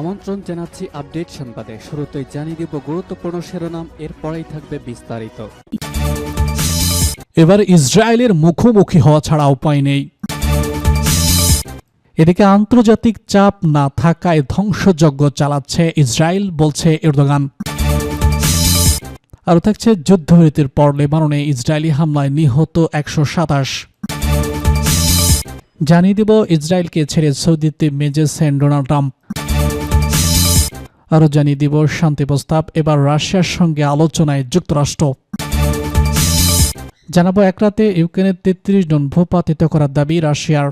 আমন্ত্রণ জানাচ্ছি আপডেট সংবাদে। শুরুতেই জানিয়ে দিব গুরুত্বপূর্ণ শিরোনাম, এরপরেই থাকবে বিস্তারিত। এবার ইসরায়েলের মুখোমুখি হওয়া ছাড়া উপায় নেই। এদিকে আন্তর্জাতিক চাপ না থাকায় ধ্বংসযজ্ঞ চালাচ্ছে ইসরায়েল, বলছে এরদোগান। আরও থাকছে যুদ্ধবিরতির পর লেবাননে ইসরায়েলি হামলায় নিহত একশো সাতাশ। জানিয়ে দিব ইসরায়েলকে ছেড়ে সৌদিতে মেজেছেন ডোনাল্ড ট্রাম্প। আরও জানিয়ে দিব শান্তি প্রস্তাব। এবার রাশিয়ার সঙ্গে আলোচনায় যুক্তরাষ্ট্র। জানাব এক রাতে ইউক্রেনের তেত্রিশ জন ভূপাতিত করার দাবি রাশিয়ার।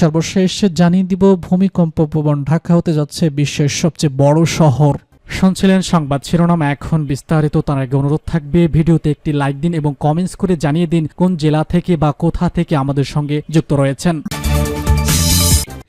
সর্বশেষ জানিয়ে দিব, ভূমিকম্প প্রবণ ঢাকা হতে যাচ্ছে বিশ্বের সবচেয়ে বড় শহর। শুনছিলেন সংবাদ শিরোনাম, এখন বিস্তারিত, তার আগে অনুরোধ থাকবে, ভিডিওতে একটি লাইক দিন এবং কমেন্টস করে জানিয়ে দিন কোন জেলা থেকে বা কোথা থেকে আমাদের সঙ্গে যুক্ত রয়েছেন।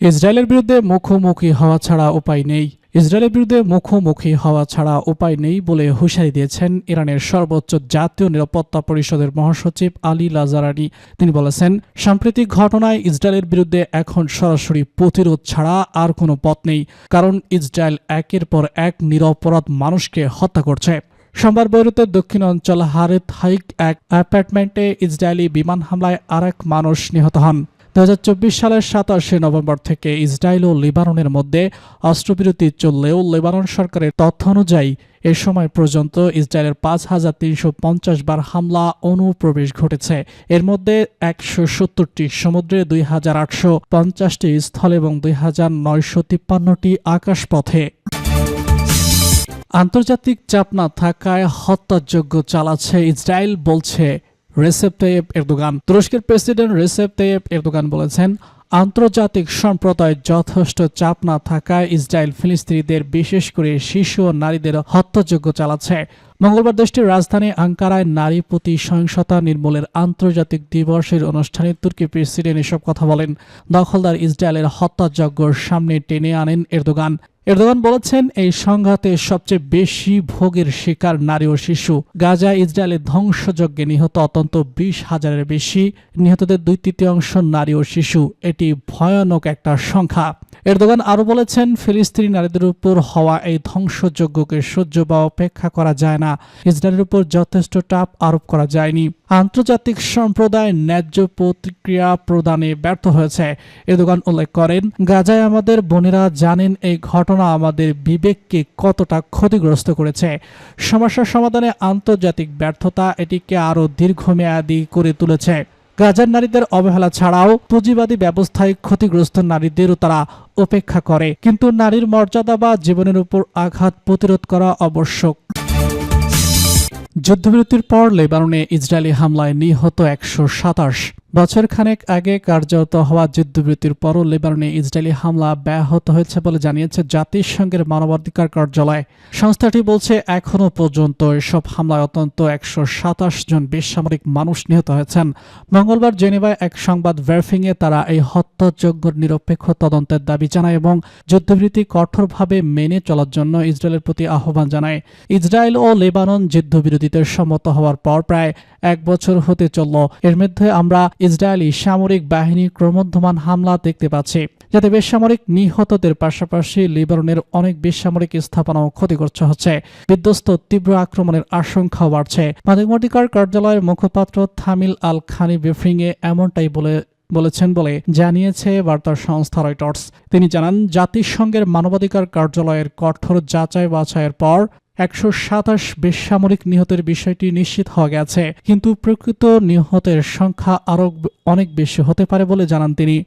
ইসরায়েলের বিরুদ্ধে মুখোমুখি হওয়া ছাড়া উপায় নেই। ইসরায়েলের বিরুদ্ধে মুখোমুখি হওয়া ছাড়া উপায় নেই বলে হুঁশিয়ারি দিয়েছেন ইরানের সর্বোচ্চ জাতীয় নিরাপত্তা পরিষদের মহাসচিব আলী লাজারানি। তিনি বলেছেন, সাম্প্রতিক ঘটনায় ইসরায়েলের বিরুদ্ধে এখন সরাসরি প্রতিরোধ ছাড়া আর কোনো পথ নেই, কারণ ইসরায়েল একের পর এক নিরপরাধ মানুষকে হত্যা করছে। সোমবার বৈরুতের দক্ষিণ অঞ্চল হারেত হাইক এক অ্যাপার্টমেন্টে ইসরায়েলি বিমান হামলায় আরেক মানুষ নিহত হন। দু হাজার চব্বিশ সালের সাতাশে নভেম্বর থেকে ইসরায়েল ও লেবাননের মধ্যে অস্ত্রবিরতি চললেও লেবানন সরকারের তথ্য অনুযায়ী এ সময় পর্যন্ত ইসরায়েলের পাঁচ হাজার তিনশো পঞ্চাশ বার হামলা অনুপ্রবেশ ঘটেছে। এর মধ্যে একশো সত্তরটি সমুদ্রে, দুই হাজার আটশো পঞ্চাশটি স্থল এবং দুই হাজার নয়শো তিপ্পান্নটি আকাশপথে। আন্তর্জাতিক চাপ না থাকায় হত্যাযোগ্য চালাচ্ছে ইসরায়েল বলছে রেসেপ তাইয়েব এরদোগান তুরস্কের প্রেসিডেন্ট রেসেপ তাইয়েব এরদোগান বলেছেন, আন্তর্জাতিক সম্প্রদায় যথেষ্ট চাপ না থাকায় ইসরায়েল ফিলিস্তিনিদের বিশেষ করে শিশু ও নারীদের হত্যাযজ্ঞ চালাচ্ছে। মঙ্গলবার দেশটির রাজধানী আঙ্কারায় নারী প্রতি সহিংসতা নির্মূলের আন্তর্জাতিক দিবসের অনুষ্ঠানে তুর্কি প্রেসিডেন্ট এসব কথা বলেন। দখলদার ইসরায়েলের হত্যাযজ্ঞর সামনে টেনে আনেন এরদোগান। এরদোগান বলেছেন, এই সংঘাতে সবচেয়ে বেশি ভোগের শিকার নারী ও শিশু। গাজা ইসরায়েলের ধ্বংসযজ্ঞে নিহত অত্যন্ত বিশ হাজারের বেশি। নিহতদের দুই তৃতীয়াংশ নারী ও শিশু। এটি ভয়ানক একটা সংখ্যা। এরদোগান আরও বলেছেন, ফিলিস্তিনি নারীদের উপর হওয়া এই ধ্বংসযজ্ঞকে সহ্য বা অপেক্ষা করা যায় না। ইসরায়েলের উপর যথেষ্ট চাপ আরোপ করা যায়নি। আন্তর্জাতিক সম্প্রদায় ন্যায্য প্রতিক্রিয়া প্রদানে ব্যর্থ হয়েছে। এরদোগান উল্লেখ করেন, গাজায় আমাদের বোনেরা জানেন এই ঘটনা আমাদের বিবেককে কতটা ক্ষতিগ্রস্ত করেছে? সমস্যার সমাধানে আন্তর্জাতিক ব্যর্থতা এটিকে আরও দীর্ঘমেয়াদী করে তুলেছে। গাজার নারীদের অবহেলা ছাড়াও পুঁজিবাদী ব্যবস্থায় ক্ষতিগ্রস্ত নারীদেরও তারা উপেক্ষা করে। কিন্তু নারীর মর্যাদা বা জীবনের উপর আঘাত প্রতিরোধ করা আবশ্যক। যুদ্ধবিরতির পর লেবাননে ইসরায়েলি হামলায় নিহত একশো সাতাশ বছর খানেক আগে কার্যরত হওয়া যুদ্ধবিরতির পরও লেবাননে ইসরায়েলি হামলা ব্যাহত হয়েছে বলে জানিয়েছে জাতিসংঘের মানবাধিকার কার্যালয়। সংস্থাটি বলছে, এখনও পর্যন্ত এসব হামলায় অত্যন্ত একশো সাতাশ জন বেসামরিক মানুষ নিহত হয়েছেন। মঙ্গলবার জেনেভায় এক সংবাদ ব্যারফিংয়ে তারা এই হত্যাযজ্ঞ নিরপেক্ষ তদন্তের দাবি জানায় এবং যুদ্ধবিরতি কঠোরভাবে মেনে চলার জন্য ইসরায়েলের প্রতি আহ্বান জানায়। ইসরায়েল ও লেবানন যুদ্ধবিরতিতে সম্মত হওয়ার পর প্রায় এক বছর হতে চলল। এর মধ্যে আমরা ইসরায়েলি সামরিক বাহিনীর ক্রমোদ্ধমান হামলা দেখতে পাচ্ছি, যাতে বেসামরিক নিহতদের পাশাপাশি লিবাননের অনেক বেসামরিক স্থাপনাও ক্ষতিগ্রস্ত হচ্ছে। বিধ্বস্ত তীব্র আক্রমণের আশঙ্কাও বাড়ছে। মানবাধিকার কার্যালয়ের মুখপাত্র থামিল আল খানি ব্রিফিংয়ে এমনটাই বলে, বলেছেন বলে জানিয়েছে বার্তা সংস্থা রয়টার্স। তিনি জানান, জাতিসংঘের মানবাধিকার কার্যালয়ের কঠোর যাচাই বাছাইয়ের পর একশো সাতাশ বেসামরিক নিহতের বিষয়টি নিশ্চিত হওয়া গেছে, কিন্তু প্রকৃত নিহতের সংখ্যা আরও অনেক বেশি হতে পারে বলে জানান তিনি।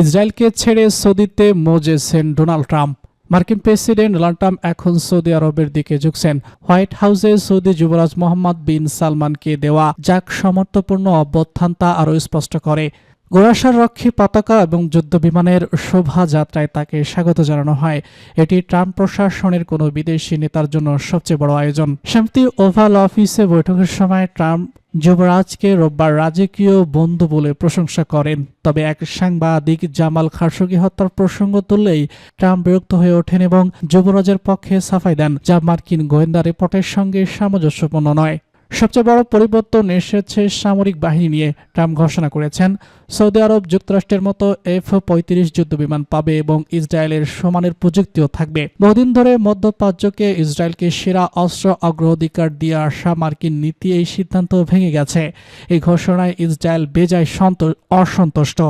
ইসরায়েলকে ছেড়ে সৌদিতে মজেছেন ডোনাল্ড ট্রাম্প। মার্কিন প্রেসিডেন্ট ডোনাল্ড ট্রাম্প এখন সৌদি আরবের দিকে ঝুঁকছেন। হোয়াইট হাউসে সৌদি যুবরাজ মোহাম্মদ বিন সালমানকে দেওয়া যাক সমর্থপূর্ণ অভ্যর্থান তা আরও স্পষ্ট করে। গোরাসার রক্ষী পতাকা এবং যুদ্ধ বিমানের শোভাযাত্রায় তাকে স্বাগত জানানো হয়। এটি ট্রাম্প প্রশাসনের কোনো বিদেশি নেতার জন্য সবচেয়ে বড় আয়োজন। সম্প্রতি ওভাল অফিসে বৈঠকের সময় ট্রাম্প যুবরাজকে রোববার রাজকীয় বন্ধু বলে প্রশংসা করেন। তবে এক সাংবাদিক জামাল খাশোগি হত্যার প্রসঙ্গ তুললেই ট্রাম্প বিরক্ত হয়ে ওঠেন এবং যুবরাজের পক্ষে সাফাই দেন, যা মার্কিন গোয়েন্দা রিপোর্টের সঙ্গে সামঞ্জস্যপূর্ণ নয়। সবচেয়ে বড় পরিবর্তন এসেছে সামরিক বাহিনী নিয়ে, ট্রাম্প ঘোষণা করেছেন। সৌদি আরব যুক্তরাষ্ট্রের মতো এফ পঁয়ত্রিশ যুদ্ধ বিমান পাবে এবং ইসরায়েলের সমানের প্রযুক্তিও থাকবে। বহুদিন ধরে মধ্যপ্রাচ্যকে ইসরায়েলকে সেরা অস্ত্র অগ্রাধিকার দিয়ে আসা মার্কিন নীতি এই সিদ্ধান্ত ভেঙে গেছে। এই ঘোষণায় ইসরায়েল বেজায় সন্ত- অসন্তুষ্ট।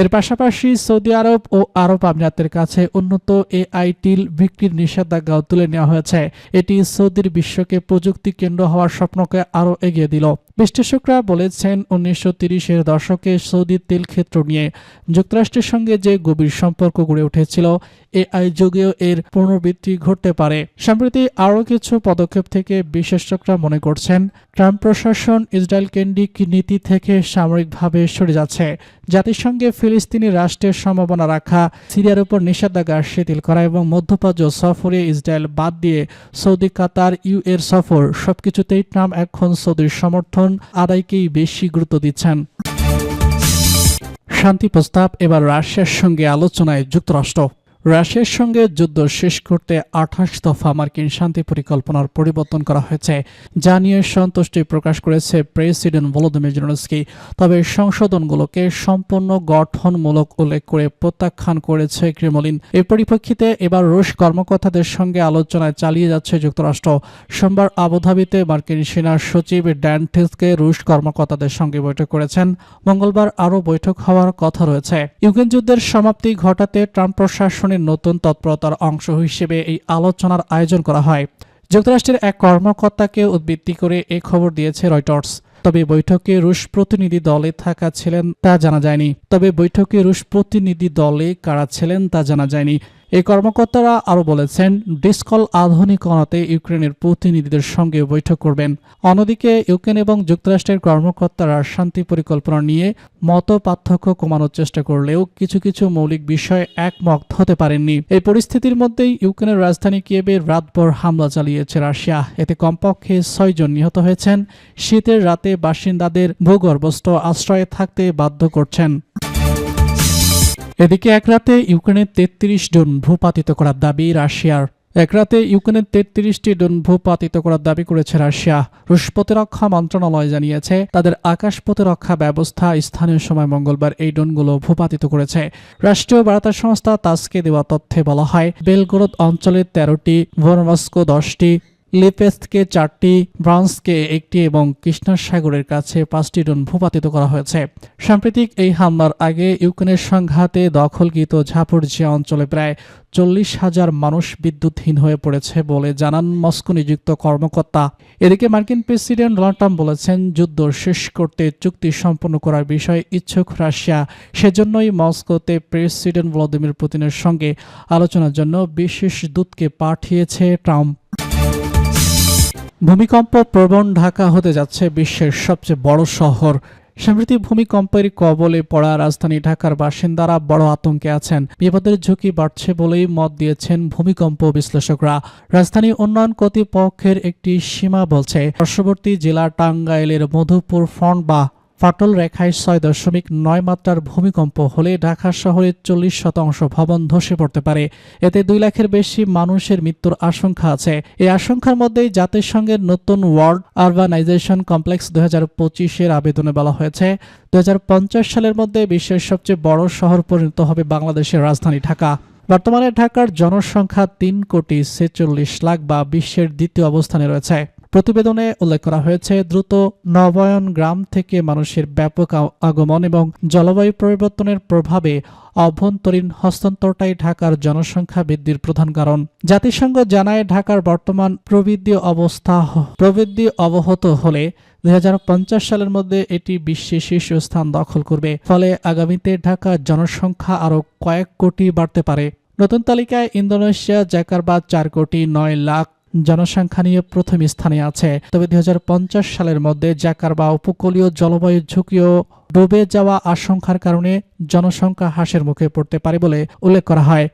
এর পাশাপাশি সৌদি আরব ও আরব আমিরাতের কাছে উন্নত এআই টিল বিক্রির নিষেধাজ্ঞাও তুলে নেওয়া হয়েছে। এটি সৌদির বিশ্বকে প্রযুক্তি কেন্দ্র হওয়ার স্বপ্নকে আরও এগিয়ে দিল। বিশ্লেষকরা বলেছেন উনিশশো তিরিশের দশকে সৌদি তেল ক্ষেত্র নিয়ে যুক্তরাষ্ট্রের সঙ্গে যে গভীর সম্পর্ক গড়ে উঠেছিল, এআই যুগেও এর পুনরাবৃত্তি ঘটতে পারে। সম্প্রতি আরও কিছু পদক্ষেপ থেকে বিশেষজ্ঞরা মনে করছেন, ট্রাম্প প্রশাসন ইসরায়েল কেন্দ্রিক নীতি থেকে সামরিকভাবে সরে যাচ্ছে। জাতিসংঘে ফিলিস্তিনি রাষ্ট্রের সম্ভাবনা রাখা, সিরিয়ার উপর নিষেধাজ্ঞা শিথিল করা এবং মধ্যপ্রাচ্য সফরে ইসরায়েল বাদ দিয়ে সৌদি কাতার ইউ এর সফর, সবকিছুতেই ট্রাম্প এখন সৌদির সমর্থন আদায়কেই বেশি গুরুত্ব দিচ্ছেন। শান্তি প্রস্তাব, এবার রাশিয়ার সঙ্গে আলোচনায় যুক্তরাষ্ট্র। রাশিয়ার সঙ্গে যুদ্ধ শেষ করতে আঠাশ দফা মার্কিন শান্তি পরিকল্পনার পরিবর্তন করা হয়েছে, যা নিয়ে সন্তুষ্টি প্রকাশ করেছে প্রেসিডেন্ট ভলোদিমির জেলেনস্কি। তবে সংশোধনগুলোকে সম্পূর্ণ গঠনমূলক উল্লেখ করে প্রত্যাখ্যান করেছে ক্রেমলিন। এর পরিপ্রেক্ষিতে এবার রুশ কর্মকর্তাদের সঙ্গে আলোচনায় চালিয়ে যাচ্ছে যুক্তরাষ্ট্র। সোমবার আবুধাবিতে মার্কিন সেনা সচিব ড্যান টিসকে রুশ কর্মকর্তাদের সঙ্গে বৈঠক করেছেন। মঙ্গলবার আরও বৈঠক হওয়ার কথা রয়েছে। ইউক্রেন যুদ্ধের সমাপ্তি ঘটাতে ট্রাম্প প্রশাসনের নতুন তৎপরতার অংশ হিসেবে এই আলোচনার আয়োজন করা হয়। যুক্তরাষ্ট্রের এক কর্মকর্তাকে উদ্বৃত্তি করে এ খবর দিয়েছে রয়টার্স। তবে বৈঠকে রুশ প্রতিনিধি দলে থাকা ছিলেন তা জানা যায়নি। তবে বৈঠকে রুশ প্রতিনিধি দলে কারা ছিলেন তা জানা যায়নি। এই কর্মকর্তারা আরও বলেছেন ডিসকল আধুনিকরণে ইউক্রেনের প্রতিনিধিদের সঙ্গে বৈঠক করবেন। অন্যদিকে, ইউক্রেন এবং যুক্তরাষ্ট্রের কর্মকর্তারা শান্তি পরিকল্পনা নিয়ে মত পার্থক্য কমানোর চেষ্টা করলেও কিছু কিছু মৌলিক বিষয়ে একমত হতে পারেননি। এই পরিস্থিতির মধ্যেই ইউক্রেনের রাজধানী কিয়েবে রাতভর হামলা চালিয়েছে রাশিয়া। এতে কমপক্ষে ছয়জন নিহত হয়েছেন। শীতের রাতে বাসিন্দাদের ভূগর্ভস্থ আশ্রয়ে থাকতে বাধ্য করছেন। এদিকে এক রাতে ইউক্রেনের তেত্রিশ জন ভূপাতিত করার দাবি রাশিয়ার। এক রাতে ইউক্রেনের তেত্রিশটি ড্রোন ভূপাতিত করার দাবি করেছে রাশিয়া। রুশ প্রতিরক্ষা মন্ত্রণালয় জানিয়েছে, তাদের আকাশ প্রতিরক্ষা ব্যবস্থা স্থানীয় সময় মঙ্গলবার এই ড্রোনগুলো ভূপাতিত করেছে। রাষ্ট্রীয় বার্তা সংস্থা তাসকে দেওয়া তথ্যে বলা হয়, বেলগোরদ অঞ্চলের তেরোটি, ভোরমস্কো দশটি লিপেস্টকে চারটি, ব্রান্সকে একটি এবং কৃষ্ণার সাগরের কাছে পাঁচটি ড্রোন ভূপাতিত করা হয়েছে। সাম্প্রতিক এই হামলার আগে ইউক্রেনের সংঘাতে দখলকৃত ঝাপুরজিয়া অঞ্চলে প্রায় চল্লিশ হাজার মানুষ বিদ্যুৎহীন হয়ে পড়েছে বলে জানান মস্কো নিযুক্ত কর্মকর্তা। এদিকে মার্কিন প্রেসিডেন্ট ডোনাল্ড ট্রাম্প বলেছেন, যুদ্ধ শেষ করতে চুক্তি সম্পন্ন করার বিষয়ে ইচ্ছুক রাশিয়া। সেজন্যই মস্কোতে প্রেসিডেন্ট ভ্লাদিমির পুতিনের সঙ্গে আলোচনার জন্য বিশেষ দূতকে পাঠিয়েছে ট্রাম্প। ভূমিকম্প প্রবণ ঢাকা হতে যাচ্ছে বিশ্বের সবচেয়ে বড় শহর। সম্প্রতি ভূমিকম্পের কবলে পড়া রাজধানী ঢাকার বাসিন্দারা বড় আতঙ্কে আছেন। বিপদের ঝুঁকি বাড়ছে বলেই মত দিয়েছেন ভূমিকম্প বিশ্লেষকরা। রাজধানী উন্নয়ন কর্তৃপক্ষের একটি সীমা বলছে, পার্শ্ববর্তী জেলা টাঙ্গাইলের মধুপুর ফ্রন্ট বা ফাটল রেখায় ছয় দশমিক নয় মাত্রার ভূমিকম্প হলে ঢাকা শহরের চল্লিশ শতাংশ ভবন ধসে পড়তে পারে। এতে দুই লাখের বেশি মানুষের মৃত্যুর আশঙ্কা আছে। এই আশঙ্কার মধ্যেই জাতিসংঘের নতুন ওয়ার্ল্ড আরবানাইজেশন কমপ্লেক্স দুই হাজার পঁচিশের আবেদনে বলা হয়েছে দুই সালের মধ্যে বিশ্বের সবচেয়ে বড় শহর পরিণত হবে বাংলাদেশের রাজধানী ঢাকা। বর্তমানে ঢাকার জনসংখ্যা তিন কোটি ছেচল্লিশ লাখ বা বিশ্বের দ্বিতীয় অবস্থানে রয়েছে। প্রতিবেদনে উল্লেখ করা হয়েছে, দ্রুত নবায়ন গ্রাম থেকে মানুষের ব্যাপক আগমন এবং জলবায়ু পরিবর্তনের প্রভাবে অভ্যন্তরীণ হস্তান্তরটাই ঢাকার জনসংখ্যা বৃদ্ধির প্রধান কারণ। জাতিসংঘ জানায়, ঢাকার বর্তমান প্রবৃদ্ধি অবস্থা প্রবৃদ্ধি অবহত হলে দু হাজার পঞ্চাশ সালের মধ্যে এটি বিশ্বে শীর্ষস্থান দখল করবে। ফলে আগামীতে ঢাকার জনসংখ্যা আরও কয়েক কোটি বাড়তে পারে। নতুন তালিকায় ইন্দোনেশিয়া জাকারবাদ চার কোটি নয় লাখ জনসংখ্যা নিয়ে প্রথম স্থানে আছে। তবে দুই হাজার পঞ্চাশ সালের মধ্যে জাকার বা উপকূলীয় জলবায়ু ঝুঁকিও ডুবে যাওয়া আশঙ্কার কারণে জনসংখ্যা হ্রাসের মুখে পড়তে পারে বলে উল্লেখ করা হয়।